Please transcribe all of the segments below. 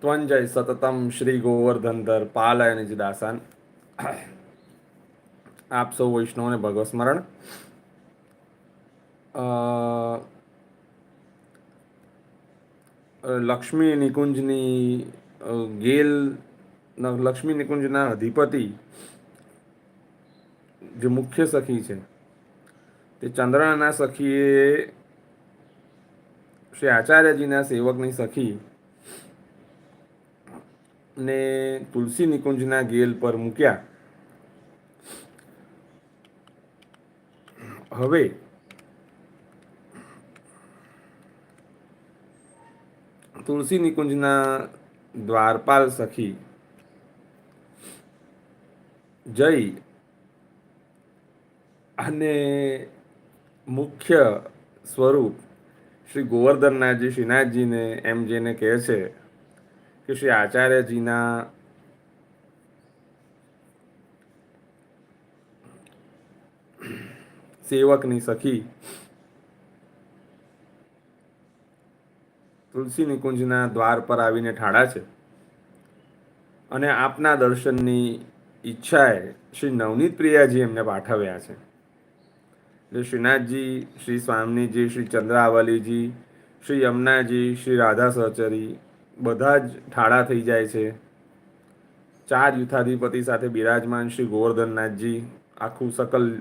ત્વંજય સતતમ શ્રી ગોવર્ધનધર પાલય નિજ દાસાન આપ સૌ વૈષ્ણવને ભગવત સ્મરણ લક્ષ્મી નિકુંજની ગેલ લક્ષ્મી નિકુંજના અધિપતિ જે મુખ્ય સખી છે, તે ચંદ્રના સખીએ શ્રી આચાર્યજીના સેવકની સખી ને તુલસી નિકુંજના ગેલ પર મૂક્યા. હવે તુલસી નિકુંજના દ્વારપાલ સખી જઈ અને મુખ્ય સ્વરૂપ શ્રી ગોવર્ધનનાથજી શ્રીનાથજીને એમ જેને કહે છે કે શ્રી આચાર્યજીના સેવકની સખી તુલસી નિકુંજના દ્વાર પર આવીને ઠાડા છે. અને આપના દર્શનની ઈચ્છાએ શ્રી નવનીત પ્રિયાજી એમને પાઠવ્યા છે. એટલે શ્રીનાથજી, શ્રી સ્વામીજી, શ્રી ચંદ્રાવલીજી, શ્રી યમુનાજી, શ્રી રાધા સહચરી બધા જ ઠાડા થઈ જાય છે. ચાર યુથાધિપતિ સાથે બિરાજમાન શ્રી ગોવર્ધનનાથજી, આખું સકલ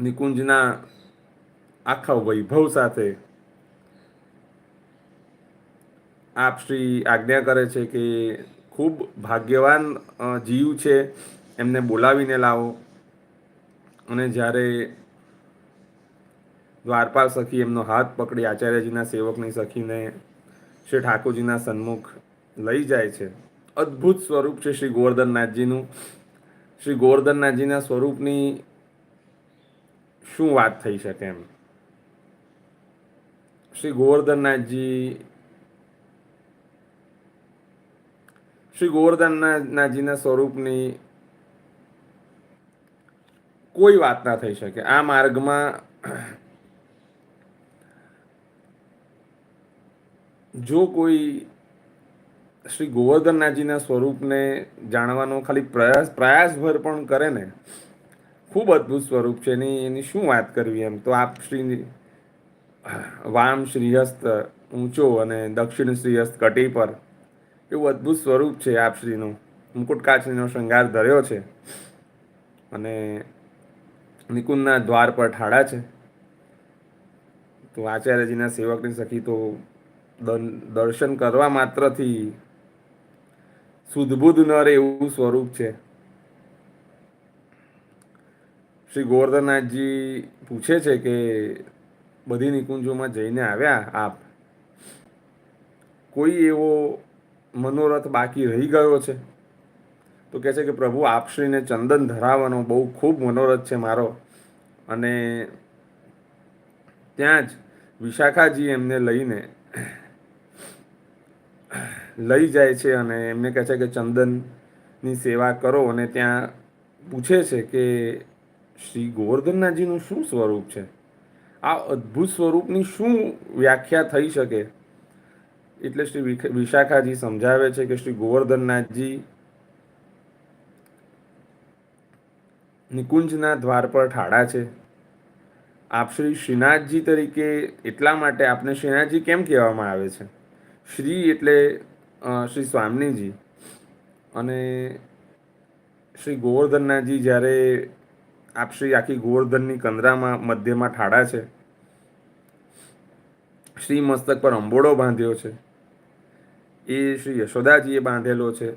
નિકુંજના, આખા વૈભવ સાથે આપ શ્રી આજ્ઞા કરે છે કે ખૂબ ભાગ્યવાન જીવ છે. એમને બોલાવીને લાવો. અને જ્યારે દ્વારપાલ સખી એમનો હાથ પકડી, આચાર્યજીના સેવકની સખીને શ્રી ઠાકોરજીના સન્મુખ લઈ જાય છે. અદ્ભુત સ્વરૂપ છે શ્રી ગોવર્ધનનાથજીનું. શ્રી ગોવર્ધનનાથજીના સ્વરૂપની શું વાત થઈ શકે એમ? શ્રી ગોવર્ધનનાથજી શ્રી ગોવર્ધનનાથજીના સ્વરૂપની કોઈ વાત ના થઈ શકે. આ માર્ગમાં જો કોઈ શ્રી ગોવર્ધનનાથજીના સ્વરૂપને જાણવાનો ખાલી પ્રયાસ, પ્રયાસભર પણ કરે ને, ખૂબ અદ્ભુત સ્વરૂપ છે. એની એની શું વાત કરવી એમ? તો આપ શ્રી વામ શ્રીહસ્ત ઊંચો અને દક્ષિણ શ્રીહસ્ત કટી પર એવું અદ્ભુત સ્વરૂપ છે આપશ્રીનું મુકુટ કાચનો શૃંગાર ધર્યો છે અને નિકુંજના દ્વાર પર ઠાડા છે. તો આચાર્યજીના સેવકની સખી તો દર્શન કરવા માત્રથી સુધબુદ્ધ ન રહે એવું સ્વરૂપ છે. શ્રી ગોવર્ધનનાથજી પૂછે છે કે બધી નિકુંજોમાં જઈને આવ્યા આપ? કોઈ એવો મનોરથ બાકી રહી ગયો છે? તો કહે છે કે પ્રભુ, આપશ્રીને ચંદન ધરાવવાનો બહુ ખૂબ મનોરથ છે મારો. અને ત્યાં જ વિશાખાજી એમને લઈને લઈ જાય છે અને એમને કહે છે કે ચંદનની સેવા કરો અને ત્યાં પૂછે છે કે શ્રી ગોવર્ધનનાથજીનું શું સ્વરૂપ છે? આ અદ્ભુત સ્વરૂપની શું વ્યાખ્યા થઈ શકે? એટલે શ્રી વિશાખાજી સમજાવે છે કે શ્રી ગોવર્ધનનાથજી નિકુંજના દ્વાર પર ઠાડા છે. આપ શ્રી શ્રીનાથજી તરીકે એટલા માટે આપને શ્રીનાથજી કેમ કહેવામાં આવે છે? શ્રી એટલે શ્રી સ્વામિનીજી અને શ્રી ગોવર્ધનનાથજી જ્યારે આપ શ્રી આખી ગોવર્ધનની કંદરામાં મધ્યમાં ઠાડા છે, શ્રી મસ્તક પર અંબોડો બાંધ્યો છે, એ શ્રી યશોદાજીએ બાંધેલો છે,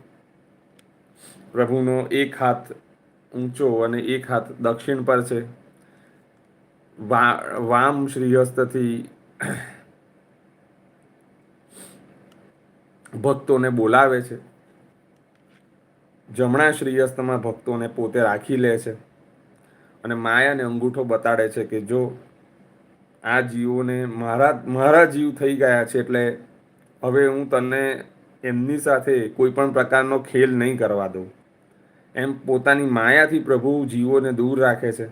પ્રભુનો એક હાથ ઊંચો અને એક હાથ દક્ષિણ પર છે વામ શ્રીહસ્તથી ભક્તોને બોલાવે છે. જમણા શ્રીયસ્તમાં ભક્તોને પોતે રાખી લે છે અને માયાને અંગૂઠો બતાડે છે કે જો આ જીવોને મારા મારા જીવ થઈ ગયા છે એટલે હવે હું તને એમની સાથે કોઈ પણ પ્રકારનો ખેલ નહીં કરવા દઉં. એમ પોતાની માયાથી પ્રભુ જીવોને દૂર રાખે છે.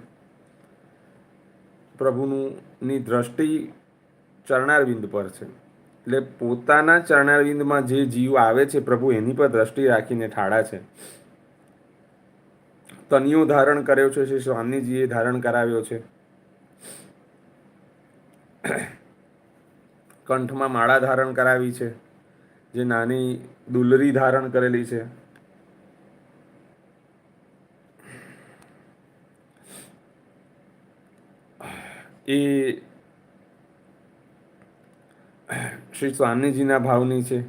પ્રભુનું દ્રષ્ટિ ચરણારવિંદ પર છે. એટલે પોતાના ચરણારવિંદમાં જે જીવ આવે છે પ્રભુ, એની પર દ્રષ્ટિ રાખીને ઠાડા છે. તનિયો ધારણ કર્યો છે, શ્રી સ્વામીજીએ ધારણ કરાવ્યો છે. કંઠમાં માળા ધારણ કરાવી છે, જે નાની દુલરી ધારણ કરેલી છે. એ શ્રી સ્વામીજીના ભાવની છે.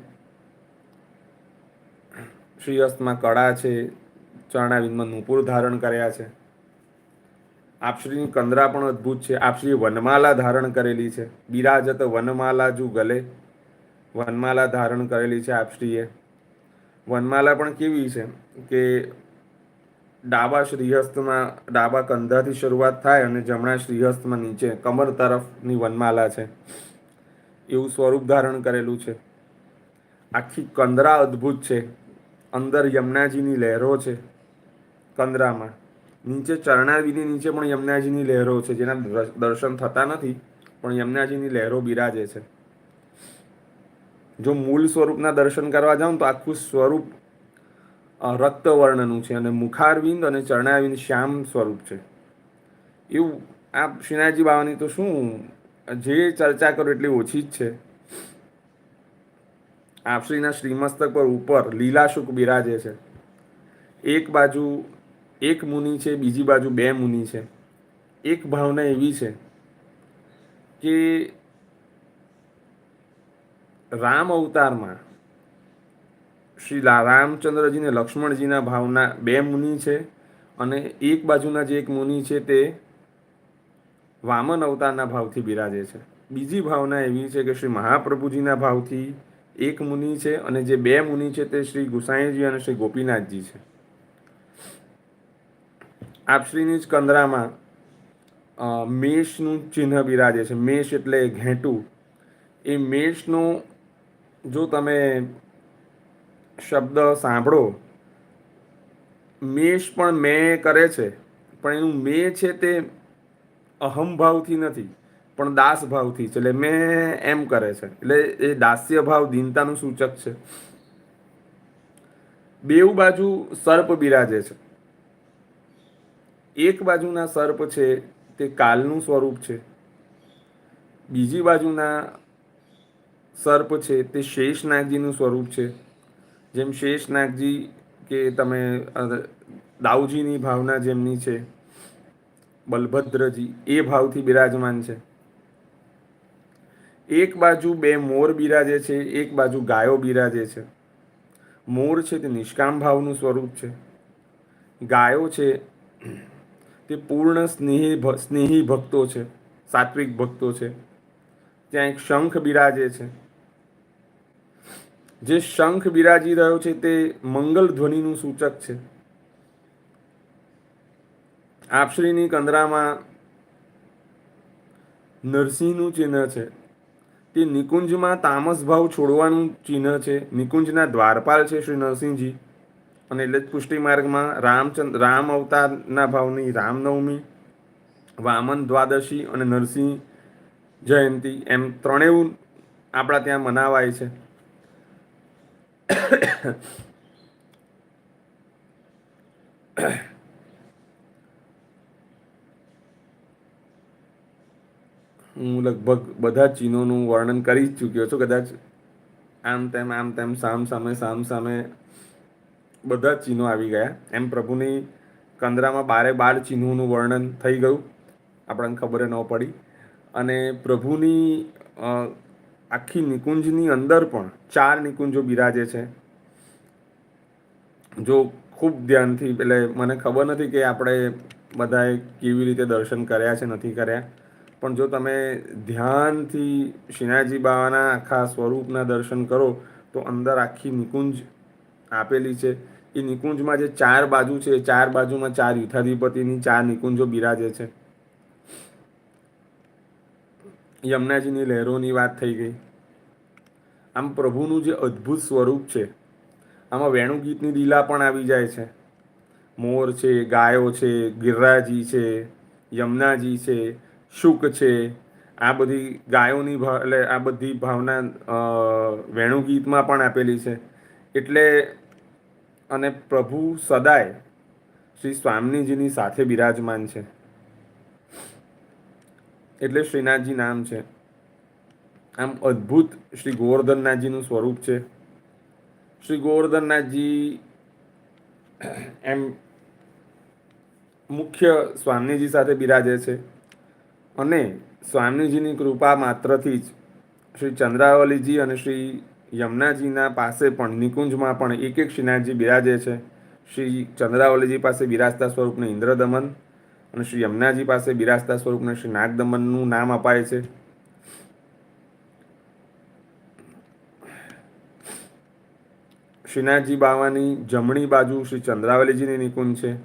શ્રી અસ્તમાં કળા છે ચરણાવિંદમાં નુપુર ધારણ કર્યા છે. આપશ્રીની કંદરા પણ અદ્ભુત છે. આપશ્રી વનમાલા ધારણ કરેલી છે. બિરાજત વનમાલા જુ ગલે. વનમાલા ધારણ કરેલી છે આપશ્રીએ વનમાલા પણ કેવી છે કે ડાબા શ્રીહસ્તમાં, ડાબા કંધાથી શરૂઆત થાય અને જમણા શ્રીહસ્તમાં નીચે કમર તરફની વનમાલા છે. એવું સ્વરૂપ ધારણ કરેલું છે. આખી કંદરા અદ્ભુત છે. અંદર યમુનાજીની લહેરો છે કંદરામાં. નીચે ચરણાવીની નીચે પણ યમુનાજીની લહેરો છે. જેના દર્શન થતા નથી, પણ યમુનાજીની લહેરો બિરાજે છે. જો મૂળ સ્વરૂપના દર્શન કરવા જાઉં તો આખું સ્વરૂપ રક્તવર્ણનું છે અને મુખારવિંદ અને ચરણાવિંદ શ્યામ સ્વરૂપ છે. એવું આ શ્રીનાથજી બાવાની તો શું જે ચર્ચા કરો એટલી ઓછી જ છે. આપશ્રીના શ્રીમસ્તક પર ઉપર લીલાશુક બિરાજે છે. એક બાજુ એક મુનિ છે, બીજી બાજુ બે મુનિ છે. એક ભાવના એવી છે કે રામ અવતારમાં શ્રી રામચંદ્રજીને લક્ષ્મણજીના ભાવના બે મુનિ છે અને એક બાજુના જે એક મુનિ છે તે વામન અવતારના ભાવથી બિરાજે છે. બીજી ભાવના એવી છે કે શ્રી મહાપ્રભુજીના ભાવથી એક મુનિ છે અને જે બે મુનિ છે તે શ્રી ગુસાઈજી અને શ્રી ગોપીનાથજી છે. આપશ્રીની જ કંદરામાં મેષનું ચિહ્ન બિરાજે છે. મેષ એટલે ઘેંટું. એ મેષનું જો તમે શબ્દ સાંભળો, મેષ પણ મેં કરે છે. પણ એનું મેં છે તે અહમભાવથી નથી, પણ દાસ ભાવથી છે. એટલે મેં એમ કરે છે. એટલે એ દાસ્ય ભાવ દીનતાનું સૂચક છે. બેઉ બાજુ સર્પ બિરાજે છે. એક બાજુના સર્પ છે, તે કાલનું સ્વરૂપ છે. બીજી બાજુના સર્પ છે, તે શેષનાગજીનું સ્વરૂપ છે. જેમ શેષનાગજી કે તમે દાઉજીની ભાવના જેમની છે બલભદ્રજી, એ ભાવથી બિરાજમાન છે. એક બાજુ બે મોર બિરાજે છે, એક બાજુ ગાયો બિરાજે છે. મોર છે તે નિષ્કામ ભાવનું સ્વરૂપ છે. ગાયો છે તે પૂર્ણ સ્નેહી સ્નેહી ભક્તો છે, સાત્વિક ભક્તો છે. ત્યાં એક શંખ બિરાજે છે. જે શંખ બિરાજી રહ્યો છે તે મંગલ ધ્વનિનું સૂચક છે. આપશ્રીની કંદરામાં નરસિંહનું ચિહ્ન છે. તે નિકુંજમાં તામસ ભાવ છોડવાનું ચિહ્ન છે. નિકુંજના દ્વારપાલ છે શ્રી નરસિંહજી. અને એટલે જ પુષ્ટિ માર્ગમાં રામચંદ્ર, રામ અવતારના ભાવની રામનવમી, વામન દ્વાદશી અને નરસિંહ જયંતી એમ ત્રણેય આપણા ત્યાં મનાવાય છે. હું લગભગ બધા ચિહ્નોનું વર્ણન કરી જ ચૂક્યો છું. કદાચ આમ તેમ આમ તેમ, સામ સામે સામ સામે બધા ચિહ્નો આવી ગયા. એમ પ્રભુની કંદરામાં બારે બાર ચિહ્નોનું વર્ણન થઈ ગયું. આપણને ખબર ન પડી. અને પ્રભુની આખી નિકુંજની અંદર પણ ચાર નિકુંજો બિરાજે છે. જો ખૂબ ધ્યાનથી, એટલે મને ખબર નથી કે આપણે બધાએ કેવી રીતે દર્શન કર્યા છે, નથી કર્યા. પણ જો તમે ધ્યાનથી શ્રીનાથજી બાવાના આખા સ્વરૂપના દર્શન કરો, તો અંદર આખી નિકુંજ આપેલી છે. એ નિકુંજમાં જે ચાર બાજુ છે ચાર બાજુમાં ચાર યુથાધિપતિની ચાર નિકુંજો બિરાજે છે. યમુનાજીની લહેરોની વાત થઈ ગઈ. આમ પ્રભુનું જે અદ્ભુત સ્વરૂપ છે, આમાં વેણુગીતની લીલા પણ આવી જાય છે. મોર છે, ગાયો છે, ગિરરાજી છે, યમુનાજી છે શુક છે. આ બધી ગાયોની એટલે આ બધી ભાવના વેણુ વેણુગીતમાં પણ આપેલી છે. એટલે, અને પ્રભુ સદાય શ્રી સ્વામીજીની સાથે બિરાજમાન છે. એટલે શ્રીનાથજી નામ છે. આમ અદ્ભુત શ્રી ગોવર્ધનનાથજીનું સ્વરૂપ છે. શ્રી ગોવર્ધનનાથજી એમ મુખ્ય સ્વામીજી સાથે બિરાજે છે. અને સ્વામીજીની કૃપા માત્રથી જ શ્રી ચંદ્રાવલીજી અને શ્રી યમુનાજીના પાસે પણ, નિકુંજમાં પણ એક એક શ્રીનાથજી બિરાજે છે. શ્રી ચંદ્રાવલીજી પાસે બિરાજતા સ્વરૂપને ઇન્દ્રદમન અને શ્રી યમુનાજી પાસે બિરાજતા સ્વરૂપને શ્રી નાગદમનનું નામ અપાય છે. શ્રીનાથજી બાવાની જમણી બાજુ શ્રી ચંદ્રાવલીજીની નિકુંજ છે.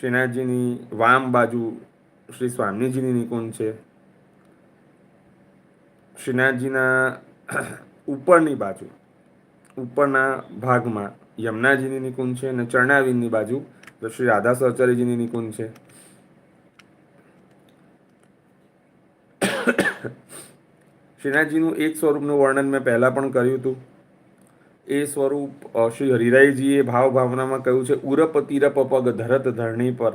શ્રીનાથજીની વામ બાજુ શ્રી સ્વામીજીની નિકુંજ છે. શ્રીનાથજીના ઉપરની બાજુ, ઉપરના ભાગમાં યમુનાજીની નિકુંજ છે અને ચરણાવીનની બાજુ તો શ્રી રાધા સહચારીજીની નિકુંજ છે. શ્રીનાથજીનું એક સ્વરૂપનું વર્ણન મેં પહેલાં પણ કર્યું હતું. એ સ્વરૂપ શ્રી હરિરાયજીએ ભાવ ભાવનામાં કહ્યું છે ઉરપ પગ ધરત ધરણી પર.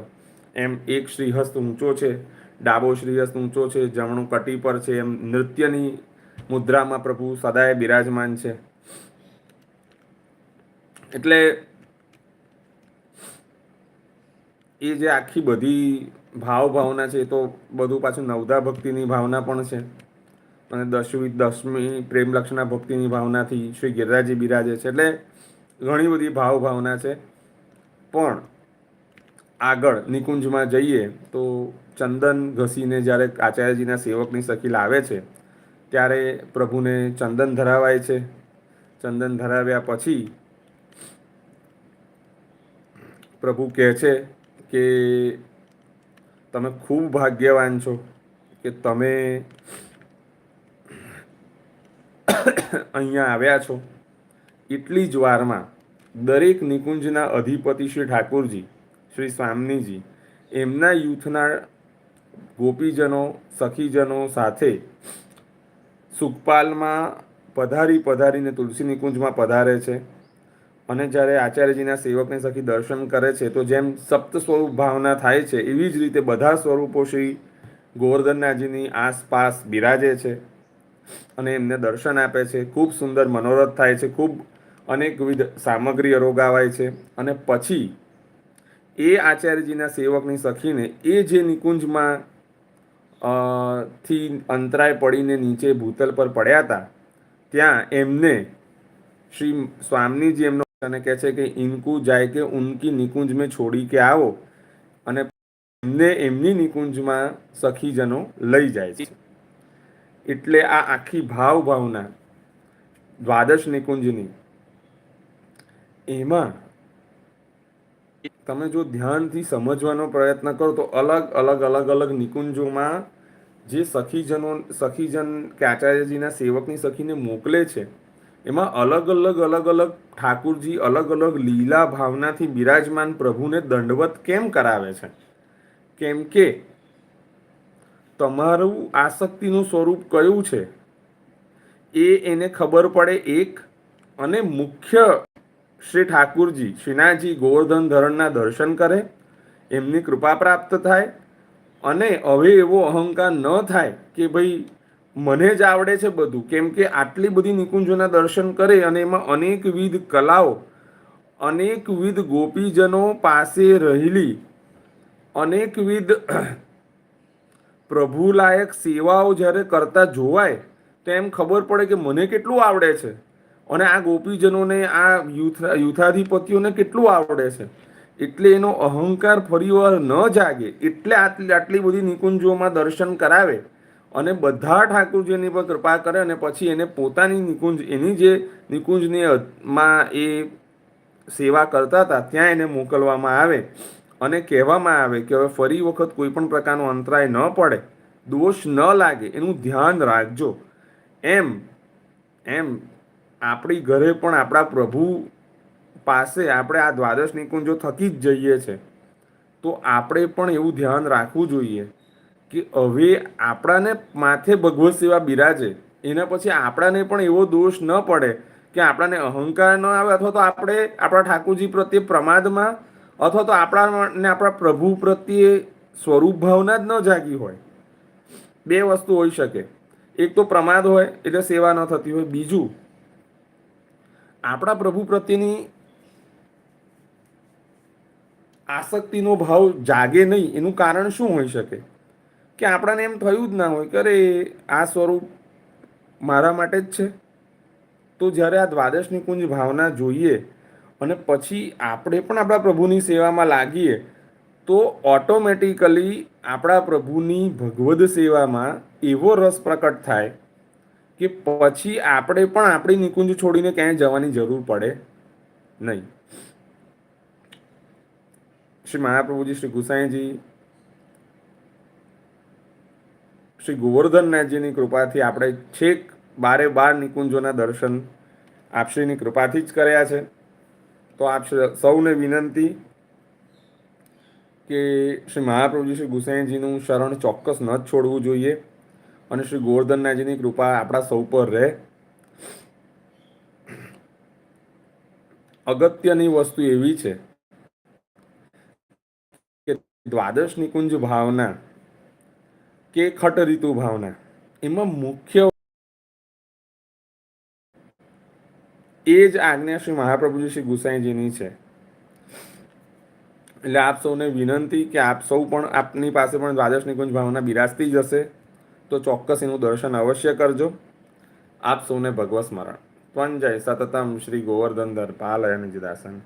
એમ એક શ્રીહસ્ત ઊંચો છે, ડાબો શ્રીહસ્ત ઊંચો છે, જમણું કટી પર છે, એમ નૃત્યની મુદ્રામાં પ્રભુ સદાય બિરાજમાન છે. એટલે એ જે આખી બધી ભાવ ભાવના છે એ તો બધું પાછું નવધા ભક્તિની ભાવના પણ છે. અને દસમી દસમી પ્રેમલક્ષણા ભક્તિની ભાવનાથી શ્રી ગિરિરાજી બિરાજે છે. એટલે ઘણી બધી ભાવ ભાવના છે. પણ આગળ નિકુંજમાં જઈએ તો ચંદન ઘસીને જ્યારે આચાર્યજીના સેવકની સખી લાવે છે, ત્યારે પ્રભુને ચંદન ધરાવાય છે. ચંદન ધરાવ્યા પછી પ્રભુ કહે છે કે તમે ખૂબ ભાગ્યવાન છો કે તમે અહીંયા આવ્યા છો. એટલી જ વારમાં દરેક નિકુંજના અધિપતિ શ્રી ઠાકોરજી શ્રી સ્વામીજી એમના યુથના ગોપીજનો, સખીજનો સાથે સુખપાલમાં પધારી પધારીને તુલસી નિકુંજમાં પધારે છે. અને જ્યારે આચાર્યજીના સેવકને સખી દર્શન કરે છે, તો જેમ સપ્ત સ્વરૂપ ભાવના થાય છે, એવી જ રીતે બધા સ્વરૂપો શ્રી ગોવર્ધનનાથજીની આસપાસ બિરાજે છે અને એમને દર્શન આપે છે. ખૂબ સુંદર મનોરથ થાય છે, ખૂબ અનેકવિધ સામગ્રી અરોગાવાય છે અને પછી એ આચાર્યજીના સેવકની સખીને એ જે નિકુંજમાં થી અંતરાય પડીને નીચે ભૂતલ પર પડ્યા હતા, ત્યાં એમને શ્રી સ્વામીજી એમનો અને કહે છે કે ઇનકુ જાય કે ઉનકી નિકુંજ મેં છોડી કે આવો, અને એમને એમની નિકુંજમાં સખીજનો લઈ જાય છે. એટલે આ આખી ભાવ ભાવના દ્વાદશ નિકુંજની, એમાં તમે જો ધ્યાનથી સમજવાનો પ્રયત્ન કરો તો અલગ અલગ અલગ અલગ નિકુંજોમાં જે સખીજનો, સખીજન કે આચાર્યજીના સેવકની સખીને મોકલે છે, એમાં અલગ અલગ અલગ અલગ ઠાકુરજી અલગ અલગ લીલા ભાવનાથી બિરાજમાન પ્રભુને દંડવત કેમ કરાવે છે? કેમ કે તમારું આસક્તિનું સ્વરૂપ કયું છે? એ એને ખબર પડે એક અને મુખ્ય શ્રી ઠાકુરજી શ્રીનાથજી ગોવર્ધન ધરણના દર્શન કરે, એમની કૃપા પ્રાપ્ત થાય અને હવે એવો અહંકાર ન થાય કે ભાઈ મને જ આવડે છે બધું. કેમ કે આટલી બધી નિકુંજોના દર્શન કરે અને એમાં અનેકવિધ કલાઓ, અનેકવિધ ગોપીજનો પાસે રહેલી, અનેકવિધ પ્રભુલાયક સેવાઓ જ્યારે કરતા જોવાય, તો એમ ખબર પડે કે મને કેટલું આવડે છે. અને આ ગોપીજનોને, આ યુથ યુથાધિપતિઓને કેટલું આવડે છે? એટલે એનો અહંકાર ફરીવાર ન જાગે, એટલે આટલી આટલી બધી નિકુંજોમાં દર્શન કરાવે અને બધા ઠાકોરજીની પર કૃપા કરે અને પછી એને પોતાની નિકુંજ, એની જે નિકુંજની માં એ સેવા કરતા હતા, ત્યાં એને મોકલવામાં આવે અને કહેવામાં આવે કે હવે ફરી વખત કોઈ પણ પ્રકારનો અંતરાય ન પડે, દોષ ન લાગે, એનું ધ્યાન રાખજો. એમ એમ આપણી ઘરે પણ આપણા પ્રભુ પાસે આપણે આ દ્વાદશ નિકુંજો થકી જ જઈએ છે. તો આપણે પણ એવું ધ્યાન રાખવું જોઈએ કે હવે આપણાને માથે ભગવત સેવા બિરાજે. એના પછી આપણાને પણ એવો દોષ ન પડે કે આપણાને અહંકાર ન આવે અથવા તો આપણે આપણા ઠાકોરજી પ્રત્યે પ્રમાદમાં અથવા તો આપણાને આપણા પ્રભુ પ્રત્યે સ્વરૂપ ભાવના જ ન જાગી હોય. બે વસ્તુ હોઈ શકે. એક તો પ્રમાદ હોય એટલે સેવા ન થતી હોય. બીજું આપણા પ્રભુ પ્રત્યેની આસક્તિનો ભાવ જાગે નહીં, એનું કારણ શું હોઈ શકે? કે આપણાને એમ થયું જ ના હોય કે અરે, આ સ્વરૂપ મારા માટે જ છે. તો જ્યારે આ દ્વાદશ નિકુંજ ભાવના જોઈએ અને પછી આપણે પણ આપણા પ્રભુની સેવામાં લાગીએ, તો ઓટોમેટિકલી આપણા પ્રભુની ભગવદ સેવામાં એવો રસ પ્રકટ થાય કે પછી આપણે પણ આપણી નિકુંજ છોડીને ક્યાંય જવાની જરૂર પડે નહીં. શ્રી મહાપ્રભુજી, શ્રી ગુસાઈજી, શ્રી ગોવર્ધનનાથજીની કૃપાથી આપણે છેક બારે બાર નિકુંજોના દર્શન આપશ્રીની કૃપાથી જ કર્યા છે. તો આપ સૌને વિનંતી કે શ્રી મહાપ્રભુજી, શ્રી ગુસાઈજીનું શરણ ચોક્કસ ન છોડવું જોઈએ. અને શ્રી ગોવર્ધનનાથજીની કૃપા આપણા સૌ પર રહે. અગત્યની વસ્તુ એવી છે કે દ્વાદશ નિકુંજ ભાવના કે ખટ ઋતુ ભાવના એમાં મુખ્ય એ જ આજ્ઞા શ્રી મહાપ્રભુજી શ્રી ગુસાઈજીની છે. એટલે આપ સૌને વિનંતી કે આપ સૌ પણ આપની પાસે પણ દ્વાદશ નિકુંજ ભાવના બિરાજતી જ હશે. તો ચોક્કસ એનું દર્શન અવશ્ય કરજો. આપ સૌને ભગવત સ્મરણ. ત્વંજય સતતમ શ્રી ગોવર્ધન દર પાલય નિજદાસન